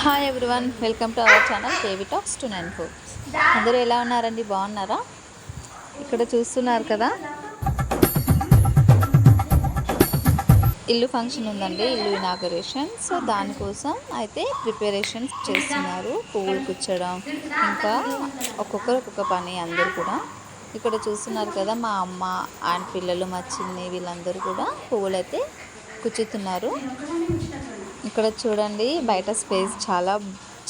Hi everyone welcome to our channel KV talks two nine four అందరూ ఎలా ఉన్నారండి? బాగున్నారా? ఇక్కడ చూస్తున్నారు కదా? ఇల్లు ఫంక్షన్ ఉందండి ఇల్లు ఇనాగరేషన్. సో దానికోసం అయితే ప్రిపరేషన్స్ చేస్తున్నారు పువ్వులు కుచ్చడం ఇంకా ఒక్కొక్కరు ఒక్కొక్క పని అందరూ కూడా. ఇక్కడ చూస్తున్నారు కదా మా అమ్మ అండ్ పిల్లలు మా చిన్ని వీళ్ళందరూ కూడా పువ్వులు అయితే కుచ్చుతున్నారు. ఇక్కడ చూడండి బయట స్పేస్ చాలా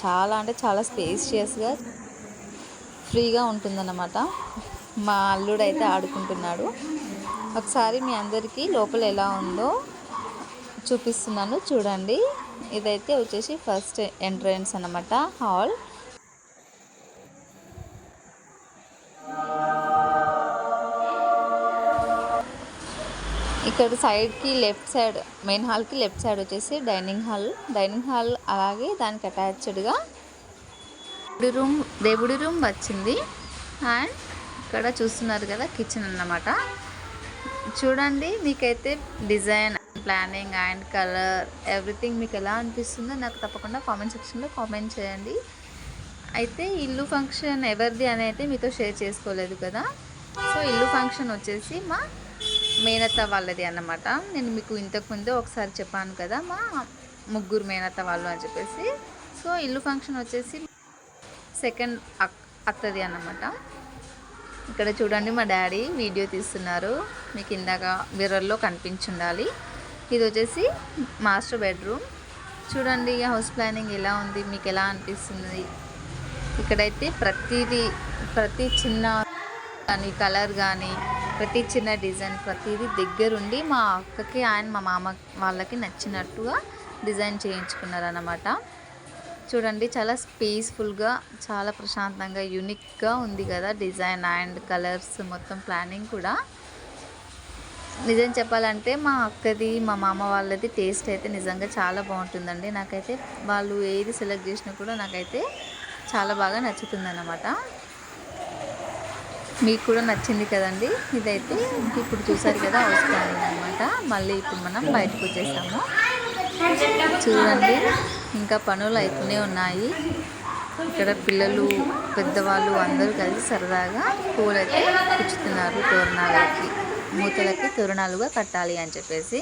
చాలా అంటే చాలా స్పేషియస్గా ఫ్రీగా ఉంటుందన్నమాట. మా అల్లుడు అయితే ఆడుకుంటున్నాడు. ఒకసారి మీ అందరికీ లోపల ఎలా ఉందో చూపిస్తున్నాను. చూడండి. ఇదైతే వచ్చేసి ఫస్ట్ ఎంట్రన్స్ అన్నమాట హాల్. ఇక్కడ సైడ్కి లెఫ్ట్ సైడ్ మెయిన్ హాల్కి లెఫ్ట్ సైడ్ వచ్చేసి డైనింగ్ హాల్. డైనింగ్ హాల్ అలాగే దానికి అటాచ్డ్గా దేవుడి రూమ్ దేవుడి రూమ్ వచ్చింది. అండ్ ఇక్కడ చూస్తున్నారు కదా కిచెన్ అన్నమాట. చూడండి మీకైతే design planning and colour everything మీకు ఎలా అనిపిస్తుందో నాకు తప్పకుండా కామెంట్ సెక్షన్లో కామెంట్ చేయండి. అయితే ఇల్లు ఫంక్షన్ ఎవరిది అని అయితే మీతో షేర్ చేసుకోలేదు కదా. సో ఇల్లు ఫంక్షన్ వచ్చేసి మా మేనత్త వాళ్ళది అన్నమాట. నేను మీకు ఇంతకుముందు ఒకసారి చెప్పాను కదా మా ముగ్గురు మేనత్త వాళ్ళు అని చెప్పేసి. సో ఇల్లు ఫంక్షన్ వచ్చేసి సెకండ్ అక్ అత్తది అన్నమాట. ఇక్కడ చూడండి మా డాడీ వీడియో తీస్తున్నారు. మీకు ఇందాక మిర్రర్లో కనిపించుండాలి. ఇది వచ్చేసి మాస్టర్ బెడ్రూమ్. చూడండి హౌస్ ప్లానింగ్ ఎలా ఉంది? మీకు ఎలా అనిపిస్తుంది? ఇక్కడైతే ప్రతిదీ ప్రతి చిన్న కానీ కలర్ కానీ ప్రతి చిన్న డిజైన్ ప్రతిదీ దగ్గరుండి మా అక్కకి అండ్ మా మామ వాళ్ళకి నచ్చినట్టుగా డిజైన్ చేయించుకున్నారన్నమాట. చూడండి చాలా స్పేస్ఫుల్గా చాలా ప్రశాంతంగా యూనిక్గా ఉంది కదా డిజైన్ అండ్ కలర్స్ మొత్తం ప్లానింగ్ కూడా. నిజం చెప్పాలంటే మా అక్కది మా మామ వాళ్ళది టేస్ట్ అయితే నిజంగా చాలా బాగుంటుందండి. నాకైతే వాళ్ళు ఏది సెలెక్ట్ చేసినా కూడా నాకైతే చాలా బాగా నచ్చుతుందన్నమాట. మీకు కూడా నచ్చింది కదండి? ఇదైతే ఇప్పుడు చూసారు కదా వస్తుంది అనమాట మళ్ళీ ఇప్పుడు మనం బయటకు వచ్చేసాము చూడండి ఇంకా పనులు అయితేనే ఉన్నాయి. ఇక్కడ పిల్లలు పెద్దవాళ్ళు అందరూ కలిసి సరదాగా పూలైతే పుచ్చుతున్నారు తోరణాలకి మూతలకి తోరణాలుగా కట్టాలి అని చెప్పేసి.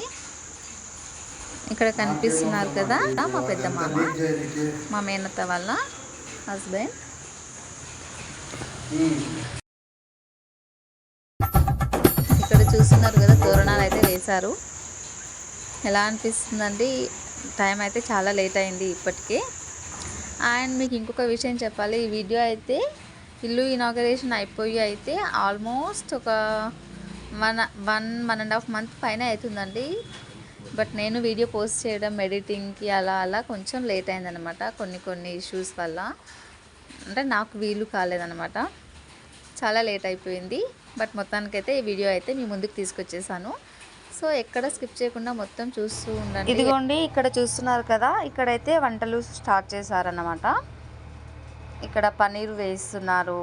ఇక్కడ కనిపిస్తున్నారు కదా మా పెద్ద మామ మా మేనత్త వాళ్ళ హస్బెండ్. ఇక్కడ చూస్తున్నారు కదా తోరణాలు అయితే వేశారు. ఎలా అనిపిస్తుందండి? టైం అయితే చాలా లేట్ అయింది ఇప్పటికే. అండ్ మీకు ఇంకొక విషయం చెప్పాలి. ఈ వీడియో అయితే ఇల్లు ఇనాగరేషన్ అయిపోయి అయితే ఆల్మోస్ట్ ఒక one one one and half month పైన అవుతుందండి. బట్ నేను వీడియో పోస్ట్ చేయడం ఎడిటింగ్కి అలా అలా కొంచెం లేట్ అయిందనమాట కొన్ని కొన్ని ఇష్యూస్ వల్ల. అంటే నాకు వీలు కాలేదనమాట. చాలా లేట్ అయిపోయింది. బట్ మొత్తానికైతే ఈ వీడియో అయితే మీ ముందుకు తీసుకొచ్చేసాను. సో ఎక్కడ స్కిప్ చేయకుండా మొత్తం చూస్తూ ఉండండి. ఇదిగోండి ఇక్కడ చూస్తున్నారు కదా ఇక్కడైతే వంటలు స్టార్ట్ చేశారన్నమాట. ఇక్కడ పన్నీర్ వేస్తున్నారు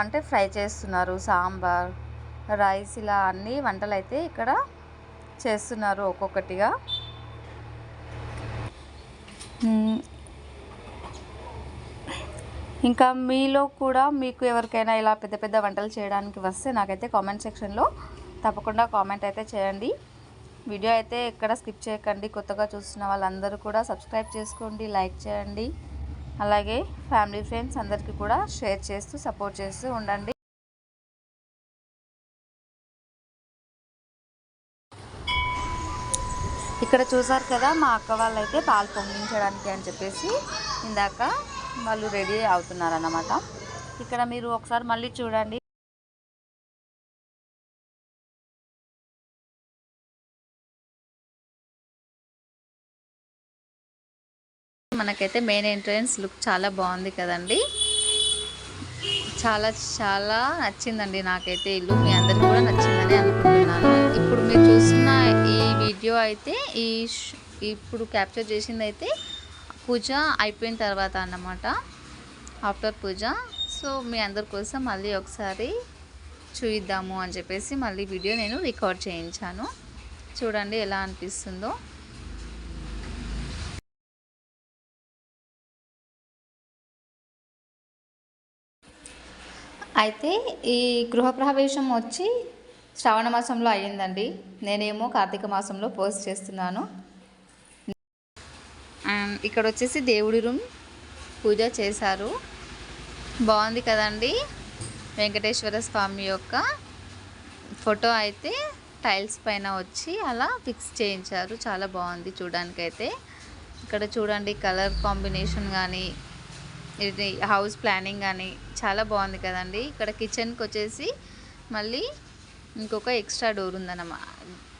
అంటే ఫ్రై చేస్తున్నారు సాంబార్ రైస్ ఇలా అన్ని వంటలు అయితే ఇక్కడ చేస్తున్నారు ఒక్కొక్కటిగా. ఇంకా మీలో కూడా మీకు ఎవరికైనా ఇలా పెద్ద పెద్ద వంటలు చేయడానికి వస్తే నాకైతే కామెంట్ సెక్షన్లో తప్పకుండా కామెంట్ అయితే చేయండి. వీడియో అయితే ఎక్కడ స్కిప్ చేయకండి. కొత్తగా చూస్తున్న వాళ్ళందరూ కూడా సబ్స్క్రైబ్ చేసుకోండి లైక్ చేయండి. అలాగే ఫ్యామిలీ ఫ్రెండ్స్ అందరికీ కూడా షేర్ చేస్తూ సపోర్ట్ చేస్తూ ఉండండి. ఇక్కడ చూసారు కదా మా అక్క వాళ్ళు అయితే పాలు పొంగించడానికి అని చెప్పేసి ఇందాక వాళ్ళు రెడీ అవుతున్నారన్నమాట. ఇక్కడ మీరు ఒకసారి మళ్ళీ చూడండి. మనకైతే మెయిన్ ఎంట్రన్స్ లుక్ చాలా బాగుంది కదండి. చాలా చాలా నచ్చిందండి నాకైతే ఇల్లు మీ అందరికి కూడా నచ్చిందని అనుకుంటున్నాను. ఇప్పుడు మీరు చూస్తున్న ఈ వీడియో అయితే ఈ ఇప్పుడు క్యాప్చర్ చేసింది అయితే పూజ అయిపోయిన తర్వాత అన్నమాట. ఆఫ్టర్ పూజ. సో మీ అందరి కోసం మళ్ళీ ఒకసారి చూయిద్దాము అని చెప్పేసి మళ్ళీ వీడియో నేను రికార్డ్ చేయించాను. చూడండి ఎలా అనిపిస్తుందో. అయితే ఈ గృహప్రవేశం వచ్చి శ్రావణ మాసంలో అయ్యిందండి. నేనేమో కార్తీక మాసంలో పోస్ట్ చేస్తున్నాను. అండ్ ఇక్కడ వచ్చేసి దేవుడి రూమ్ పూజ చేశారు. బాగుంది కదండి? వెంకటేశ్వర స్వామి యొక్క ఫోటో అయితే టైల్స్ పైన వచ్చి అలా ఫిక్స్ చేయించారు. చాలా బాగుంది చూడడానికైతే. ఇక్కడ చూడండి కలర్ కాంబినేషన్ కానీ ఇది హౌస్ ప్లానింగ్ కానీ చాలా బాగుంది కదండి. ఇక్కడ కిచెన్కి వచ్చేసి మళ్ళీ ఇంకొక ఎక్స్ట్రా డోర్ ఉందన్నమాట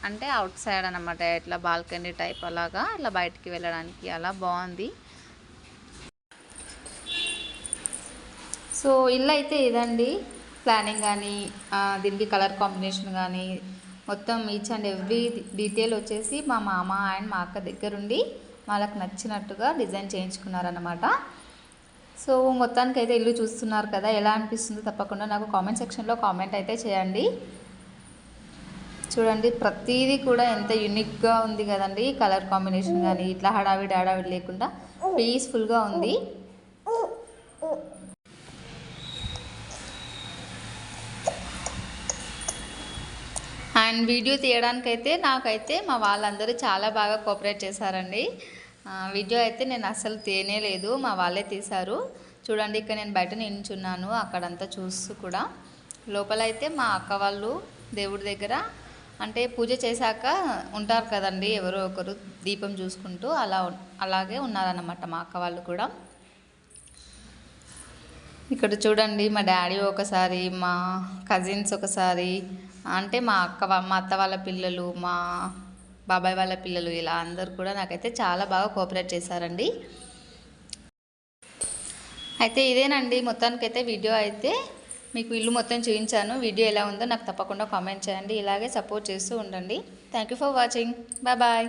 అంటే అవుట్ సైడ్ అనమాట ఇట్లా బాల్కనీ టైప్ అలాగా ఇట్లా బయటికి వెళ్ళడానికి అలా బాగుంది. సో ఇల్లు అయితే ఇదండి. ప్లానింగ్ కానీ దీనికి కలర్ కాంబినేషన్ కానీ మొత్తం ఈచ్ అండ్ ఎవ్రీ డీటెయిల్ వచ్చేసి మా మామ అండ్ మా అక్క దగ్గరుండి వాళ్ళకి నచ్చినట్టుగా డిజైన్ చేయించుకున్నారనమాట సో మొత్తానికి అయితే ఇల్లు చూస్తున్నారు కదా ఎలా అనిపిస్తుందో తప్పకుండా నాకు కామెంట్ సెక్షన్లో కామెంట్ అయితే చేయండి. చూడండి ప్రతిదీ కూడా ఎంత యూనిక్గా ఉంది కదండి కలర్ కాంబినేషన్ కానీ ఇట్లా హడావిడి హడావిడి లేకుండా పీస్ఫుల్గా ఉంది. అండ్ వీడియో తీయడానికైతే నాకైతే మా వాళ్ళందరూ చాలా బాగా కోఆపరేట్ చేశారండి. వీడియో అయితే నేను అసలు తేనేలేదు లేదు మా వాళ్ళే తీశారు. చూడండి ఇక్కడ నేను బయట నించున్నాను అక్కడంతా చూస్తూ కూడా. లోపల అయితే మా అక్క వాళ్ళు దేవుడి దగ్గర అంటే పూజ చేశాక ఉంటారు కదండి ఎవరో ఒకరు దీపం చూసుకుంటూ అలా అలాగే ఉన్నారన్నమాట మా అక్క వాళ్ళు కూడా. ఇక్కడ చూడండి మా డాడీ ఒకసారి మా కజిన్స్ ఒకసారి అంటే మా అక్క మా అత్త వాళ్ళ పిల్లలు మా బాబాయ్ వాళ్ళ పిల్లలు ఇలా అందరు కూడా నాకైతే చాలా బాగా కోఆపరేట్ చేశారండి. అయితే ఇదేనండి మొత్తానికైతే వీడియో అయితే మీకు ఇల్లు మొత్తం చూపించాను. వీడియో ఎలా ఉందో నాకు తప్పకుండా కామెంట్ చేయండి. ఇలాగే సపోర్ట్ చేస్తూ ఉండండి. Thank you for watching bye